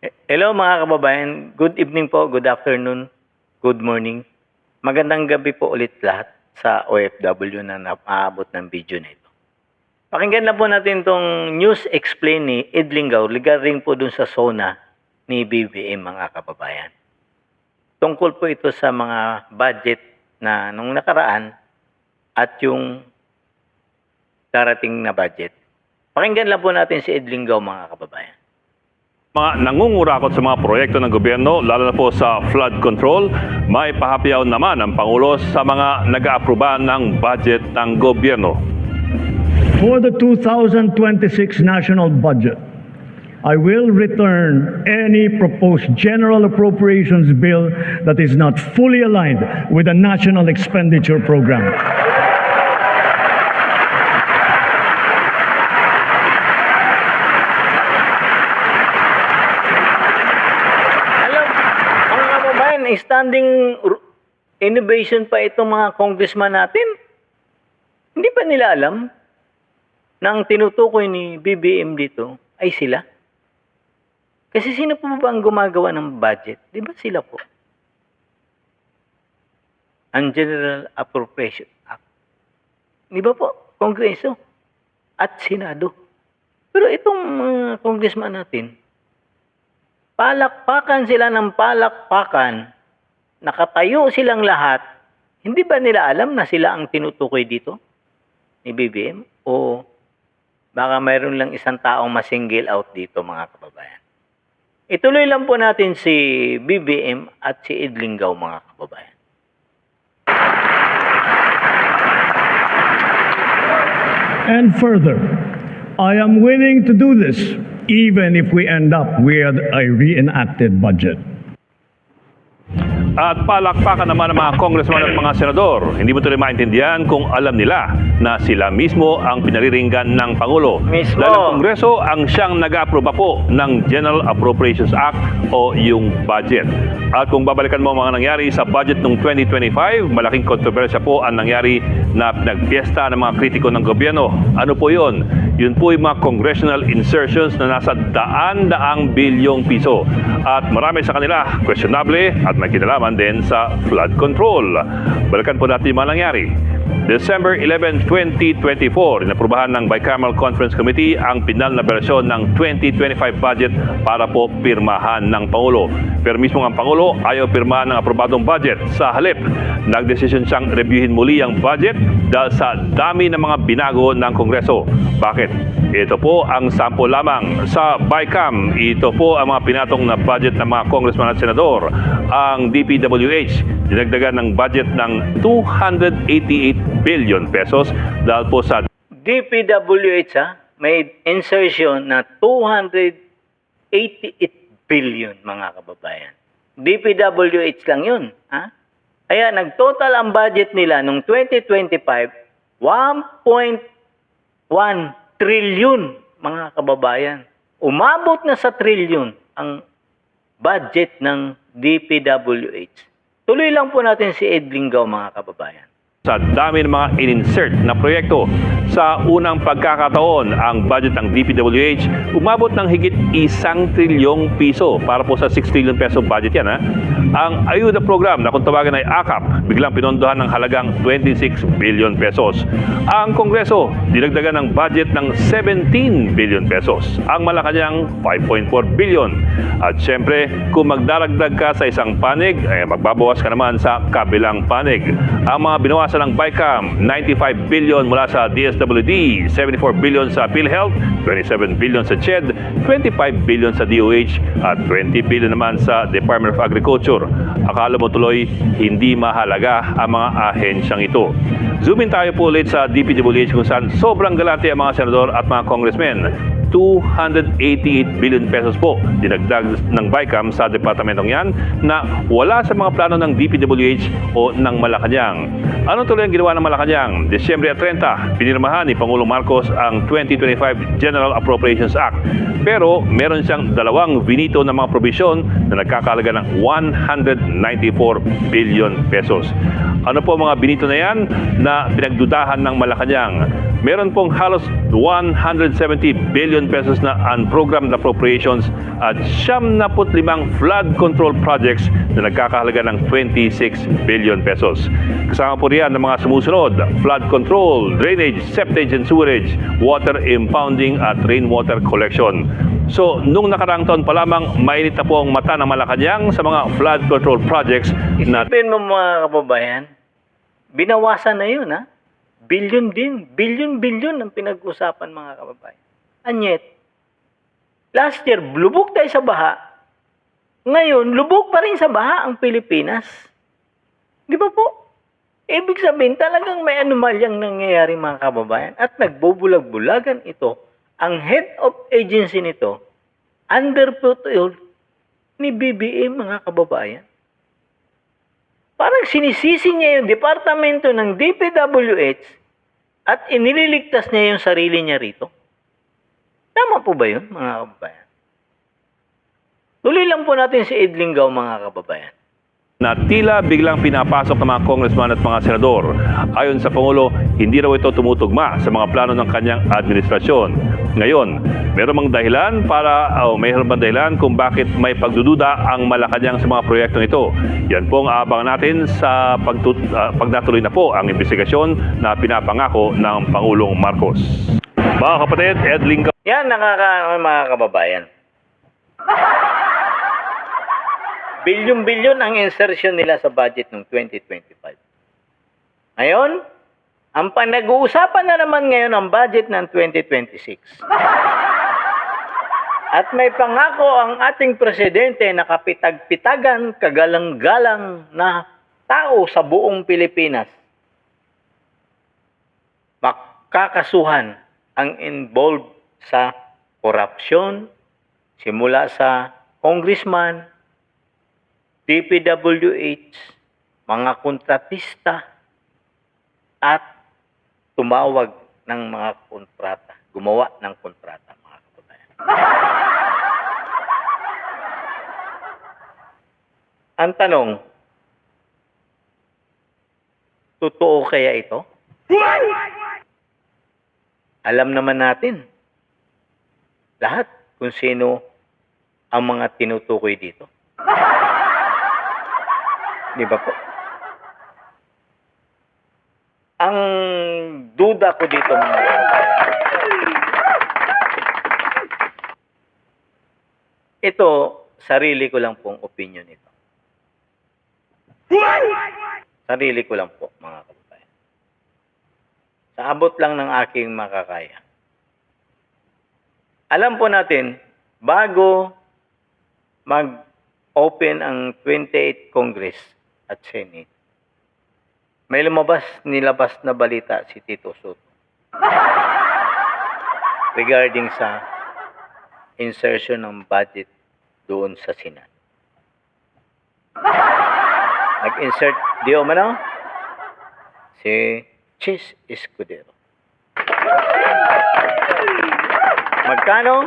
Hello mga kababayan, good evening po, good afternoon, good morning. Magandang gabi po ulit lahat sa OFW na napaabot ng video na ito. Pakinggan na po natin tong news explain ni Ed Lingaw regarding po dun sa SONA ni BBM mga kababayan. Tungkol po ito sa mga budget na nung nakaraan at yung darating na budget. Pakinggan lang po natin si Ed Lingaw mga kababayan. Mga nangungurakot sa mga proyekto ng gobyerno, lalo na po sa flood control, may pahapyaw naman ang Pangulo sa mga nag-aaproba ng budget ng gobyerno. For the 2026 national budget, I will return any proposed general appropriations bill that is not fully aligned with the national expenditure program. Alam, mga kababayan, standing r- innovation pa itong mga congressman natin. Hindi pa nila alam na ang tinutukoy ni BBM dito ay sila. Kasi sino po ba ang gumagawa ng budget? Di ba sila po? Ang General Appropriation Act. Di ba po? Kongreso at Senado. Pero itong mga congressman natin, palakpakan sila ng palakpakan, nakatayo silang lahat, hindi ba nila alam na sila ang tinutukoy dito ni BBM? O baka mayroon lang isang taong masingle out dito mga kababayan. Ituloy lang po natin si BBM at si Idlingaw mga kababayan. And further, I am willing to do this even if we end up with a reenacted budget. At palakpakan naman ng mga congressman at mga senador. Hindi mo tuloy maintindihan kung alam nila na sila mismo ang pinariringgan ng Pangulo. Mismo. Dahil ang Kongreso ang siyang nag-aproba po ng General Appropriations Act o yung budget. At kung babalikan mo ang mga nangyari sa budget ng 2025, malaking kontrobersya po ang nangyari na pinagpiesta ng mga kritiko ng gobyerno. Ano po yun? Yun po yung mga congressional insertions na nasa daan-daang bilyong piso. At marami sa kanila questionable at may kinalaman din sa flood control. Balikan po natin yung mga. December 11, 2024, inaprubahan ng Bicameral Conference Committee ang pinal na bersyon ng 2025 budget para po pirmahan ng Pangulo. Pero mismo ang Pangulo ayaw pirmahan ng aprobadong budget. Sa halip, nagdesisyon siyang reviewin muli ang budget dahil sa dami ng mga binago ng Kongreso. Bakit? Ito po ang sample lamang sa BICAM. Ito po ang mga pinatong na budget ng mga congressman at senador. Ang DPWH, dinagdagan ng budget ng 288 billion pesos dahil po sa DPWH ha, may insertion na 288 billion mga kababayan. DPWH lang yun. Ha? Kaya nagtotal ang budget nila nung 2025, 1.1 trillion mga kababayan. Umabot na sa trillion ang budget ng DPWH. Tuloy lang po natin si Ed Lingaw mga kababayan. Sa dami ng mga in-insert na proyekto. Sa unang pagkakataon, ang budget ng DPWH umabot ng higit isang trilyong piso para po sa 6 trillion peso budget yan. Ha? Ang ayuda program na kung tawagan ay AKAP, biglang pinondohan ng halagang 26 billion pesos. Ang Kongreso, dinagdagan ng budget ng 17 billion pesos. Ang Malacanang, 5.4 billion. At syempre, kung magdaragdag ka sa isang panig, eh, magbabawas ka naman sa kabilang panig. Ang mga binawasan ng BICAM, 95 billion mula sa DSWD, 74 billion sa PhilHealth, 27 billion sa CHED, 25 billion sa DOH, at 20 billion naman sa Department of Agriculture. Akala mo tuloy, hindi mahalaga ang mga ahensyang ito. Zoom in tayo po ulit sa DPWH kung saan sobrang galante ang mga senador at mga congressmen. 288 billion pesos po dinagdag ng BICAM sa departamentong yan na wala sa mga plano ng DPWH o ng Malacanang. Ano tuloy ang ginawa ng Malacanang? Desyembre 30, pinirmahan ni Pangulong Marcos ang 2025 General Appropriations Act. Pero meron siyang dalawang vinito ng mga probisyon na nagkakalaga ng 194 billion pesos. Ano po mga binito na yan na pinagdudahan ng Malacanang? Meron pong halos 170 billion billion pesos na unprogrammed appropriations at 75 flood control projects na nagkakahalaga ng 26 billion pesos. Kasama po riyan ng mga sumusunod, flood control, drainage, septage and sewerage, water impounding at rainwater collection. So, nung nakaraang taon pa lamang, mainit na po ang mata ng Malacanang sa mga flood control projects na Isipin mo mga kababayan, binawasan na yun ha. Billion din. Billion-billion ang pinag-usapan mga kababayan. And yet, last year, lubog tayo sa baha. Ngayon, lubog pa rin sa baha ang Pilipinas. Di ba po? Ibig sabihin, talagang may anomalyang nangyayari mga kababayan at nagbubulag-bulagan ito. Ang head of agency nito, under protocol ni BBM mga kababayan. Parang sinisisi niya yung departamento ng DPWH at inililigtas niya yung sarili niya rito. Tama po ba yun, mga kababayan? Tuloy lang po natin si Edlingaw, mga kababayan. na tila biglang pinapasok ng mga congressman at mga senador. Ayon sa Pangulo, hindi raw ito tumutugma sa mga plano ng kanyang administrasyon. Ngayon, meron mang dahilan para o mayroon bang dahilan kung bakit may pagdududa ang Malacanang sa mga proyektong ito. Yan po ang aabangan natin sa pagtut, ah, pagdatuloy na po ang investigasyon na pinapangako ng Pangulong Marcos. Mga kapatid, Ed Lingga Yan, nakaka mga kababayan. Bilyon-bilyon ang insertion nila sa budget ng 2025. Ngayon, ang panag-uusapan na naman ngayon ang budget ng 2026. At may pangako ang ating presidente na kapitag-pitagan, kagalang-galang na tao sa buong Pilipinas. Makakasuhan ang involved sa korupsyon, simula sa congressman, DPWH, mga kontratista, at tumawag ng mga kontrata, gumawa ng kontrata, mga kababayan. Ang tanong, totoo kaya ito? Alam naman natin, lahat kung sino ang mga tinutukoy dito. Di ba po? Ang duda ko dito mga ito, sarili ko lang pong opinion ito. Sarili ko lang po, mga kababayan. Sa abot lang ng aking makakaya. Alam po natin, bago mag-open ang 28th Congress at Senate, may lumabas, nilabas na balita si Tito Soto regarding sa insertion ng budget doon sa Senate. Nag-insert di umano si Chis Escudero. Magkano?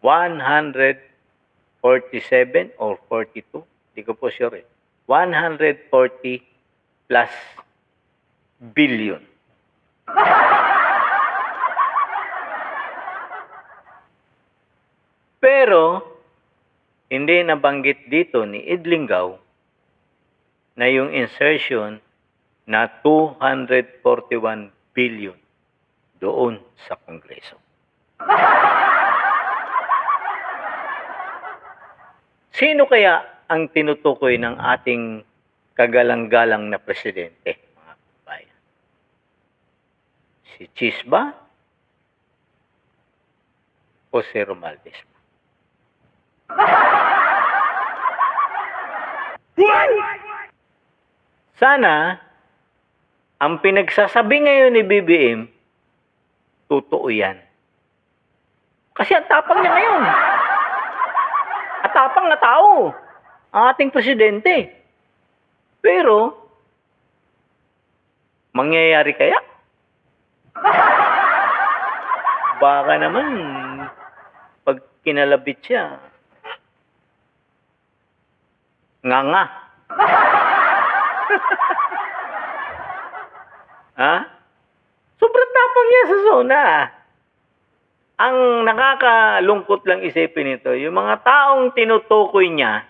147 or 42? Hindi ko po sure. eh. 140 plus billion. Pero, hindi nabanggit dito ni Idlingaw na yung insertion na 241 billion doon sa Kongreso. Sino kaya ang tinutukoy ng ating kagalang-galang na presidente, mga kabayan? Si Chis ba? O si Romaldes ba? Sana, ang pinagsasabi ngayon ni BBM, totoo yan. Kasi ang tapang niya ngayon. At tapang na tao. Ang ating presidente. Pero, mangyayari kaya? Baka naman, pag kinalabit siya, nga nga. ha? Sobrang tapang niya sa zona. ang nakakalungkot lang isipin nito, yung mga taong tinutukoy niya,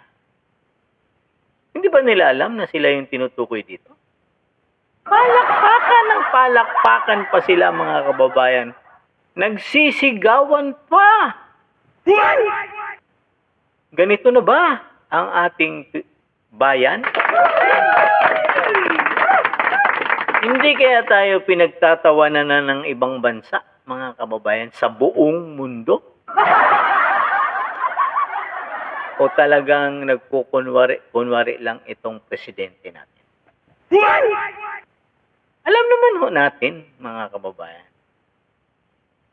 hindi ba nila alam na sila yung tinutukoy dito? Palakpakan ng palakpakan pa sila mga kababayan. Nagsisigawan pa. Ganito na ba ang ating bayan? Hindi kaya tayo pinagtatawanan na ng ibang bansa, mga kababayan, sa buong mundo? O talagang nagkukunwari kunwari lang itong presidente natin? Alam naman ho natin, mga kababayan.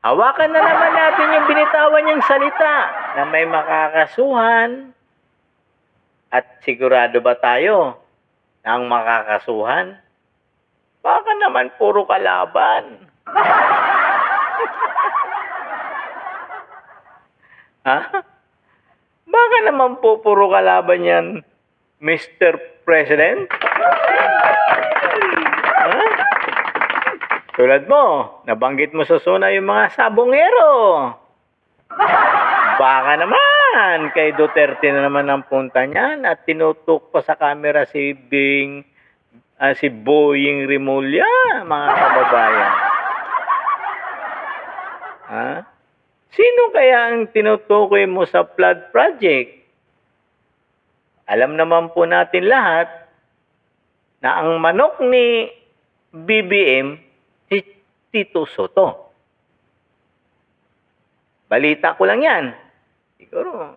Hawakan na naman natin yung binitawan niyang salita na may makakasuhan. At sigurado ba tayo na ang makakasuhan? Baka naman puro kalaban. ha? Baka naman po puro kalaban yan, Mr. President? Ha? Tulad mo, nabanggit mo sa zona yung mga sabongero. Baka naman, kay Duterte na naman ang punta niyan at tinutok pa sa camera si Bing, ah, si Boying Rimulya, mga kababayan. Ha? Sino kaya ang tinutukoy mo sa flood project? Alam naman po natin lahat na ang manok ni BBM si Tito Soto. Balita ko lang yan. Siguro,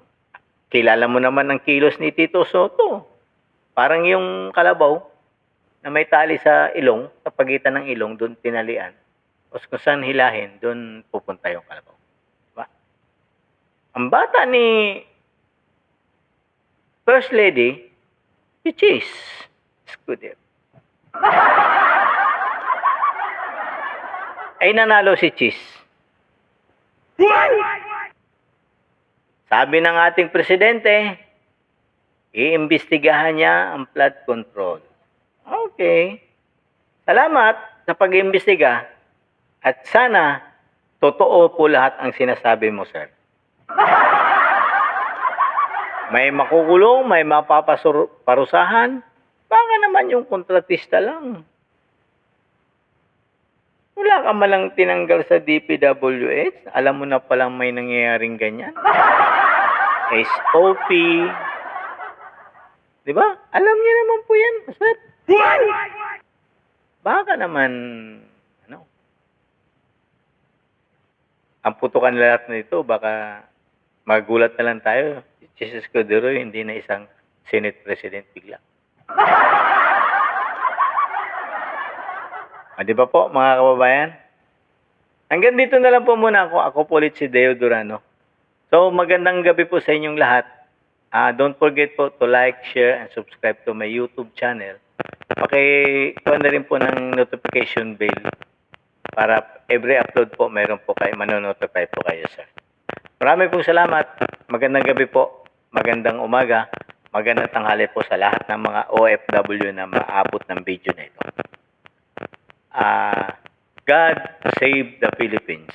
kilala mo naman ang kilos ni Tito Soto. Parang yung kalabaw na may tali sa ilong, sa pagitan ng ilong, doon tinalian. O kung saan hilahin, doon pupunta yung kalabaw. Diba? Ang bata ni First Lady, si Cheese Scudero. Ay nanalo si Cheese. Sabi ng ating presidente, iimbestigahan niya ang flood control. Okay. Salamat sa pag-iimbestiga at sana totoo po lahat ang sinasabi mo, sir. May makukulong, may mapaparusahan. Baka naman yung kontratista lang. Wala ka malang tinanggal sa DPWH. Alam mo na palang may nangyayaring ganyan. SOP. Di ba? Alam niyo naman po yan, sir. Baka naman, ano, ang putukan lahat na ito, baka magulat na lang tayo. Jesus Cordero, hindi na isang Senate President bigla. Ah, di ba po, mga kababayan? Hanggang dito na lang po muna ako. Ako po ulit si Deo Durano. So, magandang gabi po sa inyong lahat. Ah, don't forget po to like, share, and subscribe to my YouTube channel. Paki-kuha na rin po ng notification bell para every upload po, mayroon po kayo, manonotify po kayo, sir. Marami pong salamat. Magandang gabi po. Magandang umaga. Magandang tanghali po sa lahat ng mga OFW na maabot ng video na ito. Ah, God save the Philippines.